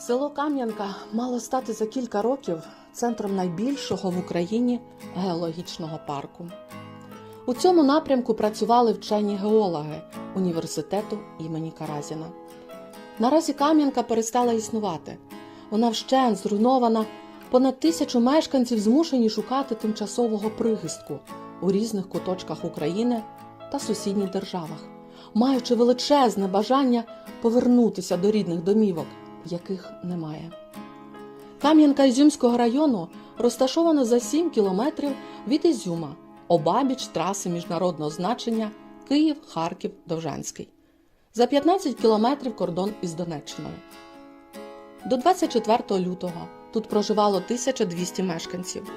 Село Кам'янка мало стати за кілька років центром найбільшого в Україні геологічного парку. У цьому напрямку працювали вчені геологи університету імені Каразіна. Наразі Кам'янка перестала існувати. Вона вщент зруйнована. Понад тисячу мешканців змушені шукати тимчасового прихистку у різних куточках України та сусідніх державах, маючи величезне бажання повернутися до рідних домівок, яких немає. Кам'янка Ізюмського району розташована за 7 кілометрів від Ізюма, обабіч траси міжнародного значення Київ, Харків, Довжанський. За 15 кілометрів кордон із Донеччиною. До 24 лютого тут проживало 1200 мешканців.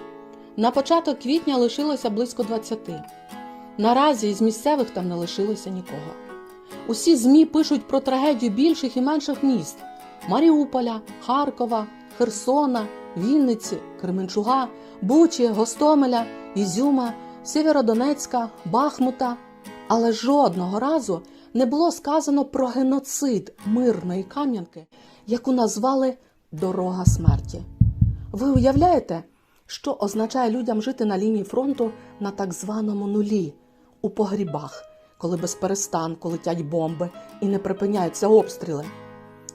На початок квітня лишилося близько 20. Наразі із місцевих там не лишилося нікого. Усі ЗМІ пишуть про трагедію більших і менших міст Маріуполя, Харкова, Херсона, Вінниці, Кременчуга, Бучі, Гостомеля, Ізюма, Сєвєродонецька, Бахмута. Але жодного разу не було сказано про геноцид мирної Кам'янки, яку назвали Дорога смерті. Ви уявляєте, що означає людям жити на лінії фронту на так званому нулі, у погрібах, коли без перестанку летять бомби і не припиняються обстріли?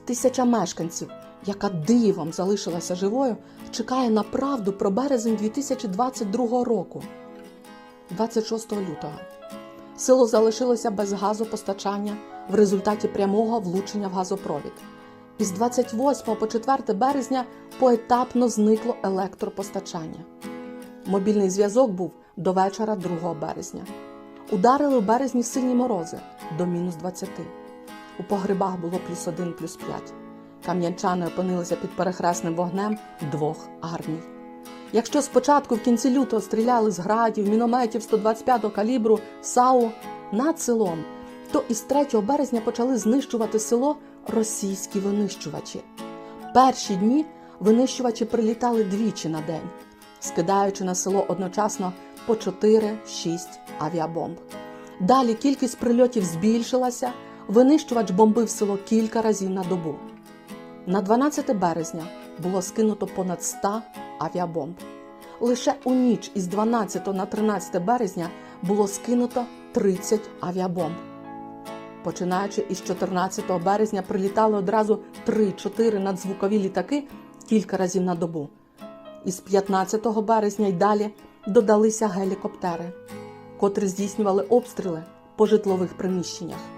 Тисяча мешканців, яка дивом залишилася живою, чекає на правду про березень 2022 року, 26 лютого. Село залишилося без газопостачання в результаті прямого влучення в газопровід. Із 28 по 4 березня поетапно зникло електропостачання. Мобільний зв'язок був до вечора 2 березня. Ударили у березні сильні морози до мінус 20. У погребах було плюс 1, плюс 5. Кам'янчани опинилися під перехресним вогнем двох армій. Якщо спочатку в кінці лютого стріляли з градів, мінометів 125-го калібру, САУ над селом, то із 3 березня почали знищувати село російські винищувачі. Перші дні винищувачі прилітали двічі на день, скидаючи на село одночасно по 4-6 авіабомб. Далі кількість прильотів збільшилася, винищувач бомбив село кілька разів на добу. На 12 березня було скинуто понад 100 авіабомб. Лише у ніч із 12 на 13 березня було скинуто 30 авіабомб. Починаючи із 14 березня прилітали одразу 3-4 надзвукові літаки кілька разів на добу. Із 15 березня й далі додалися гелікоптери, котрі здійснювали обстріли по житлових приміщеннях.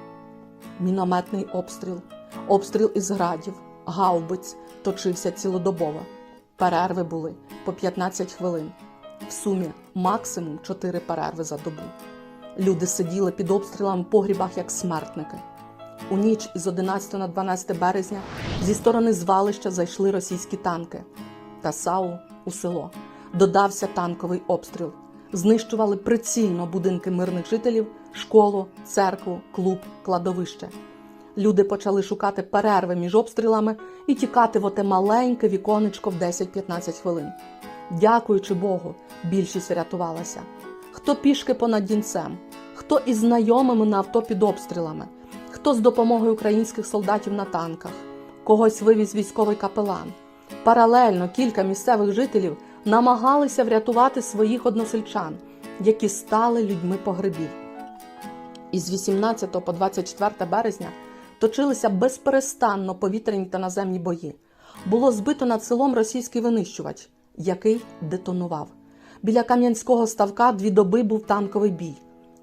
Мінометний обстріл, обстріл із градів, гаубиць точився цілодобово. Перерви були по 15 хвилин. В сумі максимум 4 перерви за добу. Люди сиділи під обстрілами в погрібах як смертники. У ніч із 11 на 12 березня зі сторони звалища зайшли російські танки та САУ у село. Додався танковий обстріл. Знищували прицільно будинки мирних жителів, школу, церкву, клуб, кладовище. Люди почали шукати перерви між обстрілами і тікати в оте маленьке віконечко в 10-15 хвилин. Дякуючи Богу, більшість врятувалася. Хто пішки понад дінцем, хто із знайомими на авто під обстрілами, хто з допомогою українських солдатів на танках, когось вивіз військовий капелан. Паралельно кілька місцевих жителів намагалися врятувати своїх односельчан, які стали людьми погребів. Із 18 по 24 березня точилися безперестанно повітряні та наземні бої. Було збито над селом російський винищувач, який детонував. Біля Кам'янського ставка дві доби був танковий бій.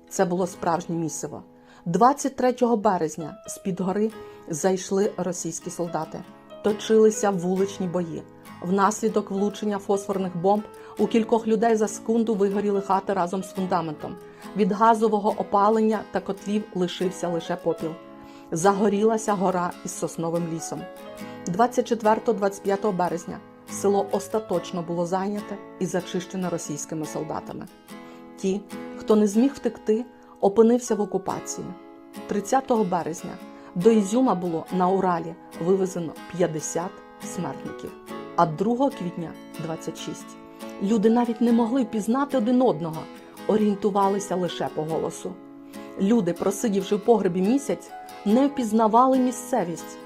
Це було справжнє місиво. 23 березня з-під гори зайшли російські солдати. Точилися вуличні бої. Внаслідок влучення фосфорних бомб у кількох людей за секунду вигоріли хати разом з фундаментом. Від газового опалення та котлів лишився лише попіл. Загорілася гора із сосновим лісом. 24-25 березня село остаточно було зайняте і зачищене російськими солдатами. Ті, хто не зміг втекти, опинився в окупації. 30 березня до Ізюма було на Уралі вивезено 50 смертників, а 2 квітня 26. Люди навіть не могли впізнати один одного, орієнтувалися лише по голосу. Люди, просидівши в погребі місяць, не впізнавали місцевість.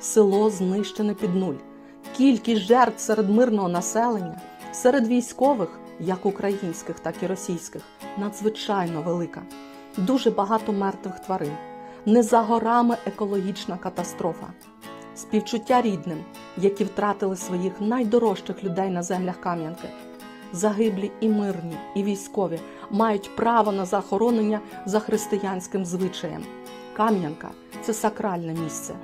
Село знищене під нуль. Кількість жертв серед мирного населення, серед військових, як українських, так і російських, надзвичайно велика. Дуже багато мертвих тварин. Не за горами екологічна катастрофа. Співчуття рідним, які втратили своїх найдорожчих людей на землях Кам'янки. Загиблі і мирні, і військові мають право на захоронення за християнським звичаєм. Кам'янка це сакральне місце.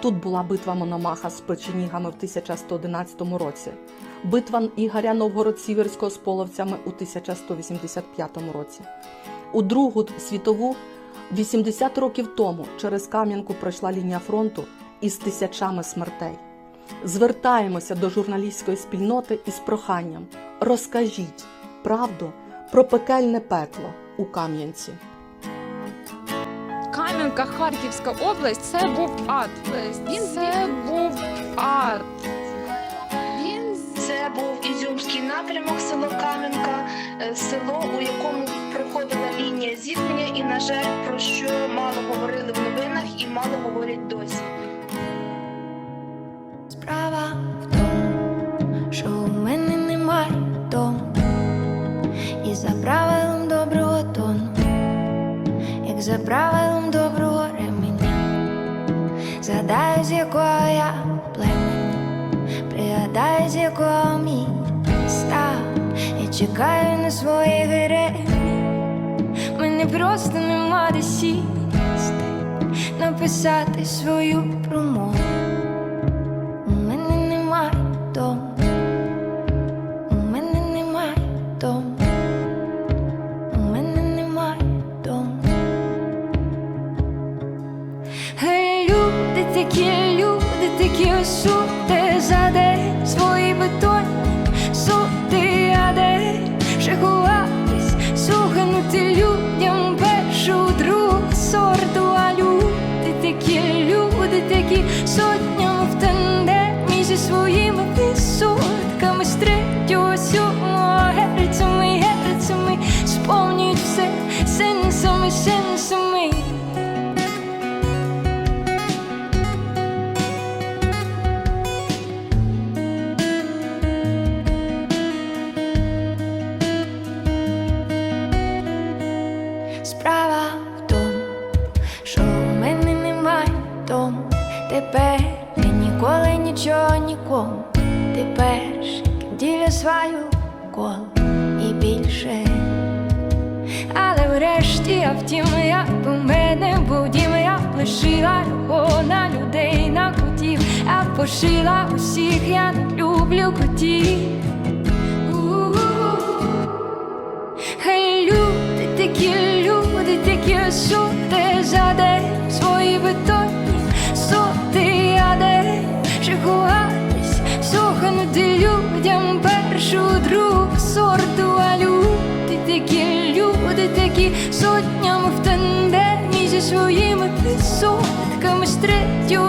Тут була битва Мономаха з печенігами в 1111 році, битва Ігоря Новгород-Сіверського з половцями у 1185 році. У Другу світову 80 років тому через Кам'янку пройшла лінія фронту із тисячами смертей. Звертаємося до журналістської спільноти із проханням: розкажіть правду про пекельне пекло у Кам'янці. Кам'янка, Харківська область, це був ад. Він це був ад. Він Це був Ізюмський напрямок, село Кам'янка, е, село, у якому проходила лінія зіткнення, і, на жаль, про що мало говорили в новинах і мало говорять досі. Справа в тому, що у мене немає дому, і за правилом доброго тону, як за правилом доброго ременя, згадаю, з якого я племені, пригадаю, з якого міста, і чекаю на своїх героїв. Мене просто нема де сісти, написати свою промову. Другу Перший діля свою кол і більше. Але врешті я втім, як у мене будім, я лишила його на людей, на котів, а пошила усіх, я не люблю котів. Своїми висотками з сьомого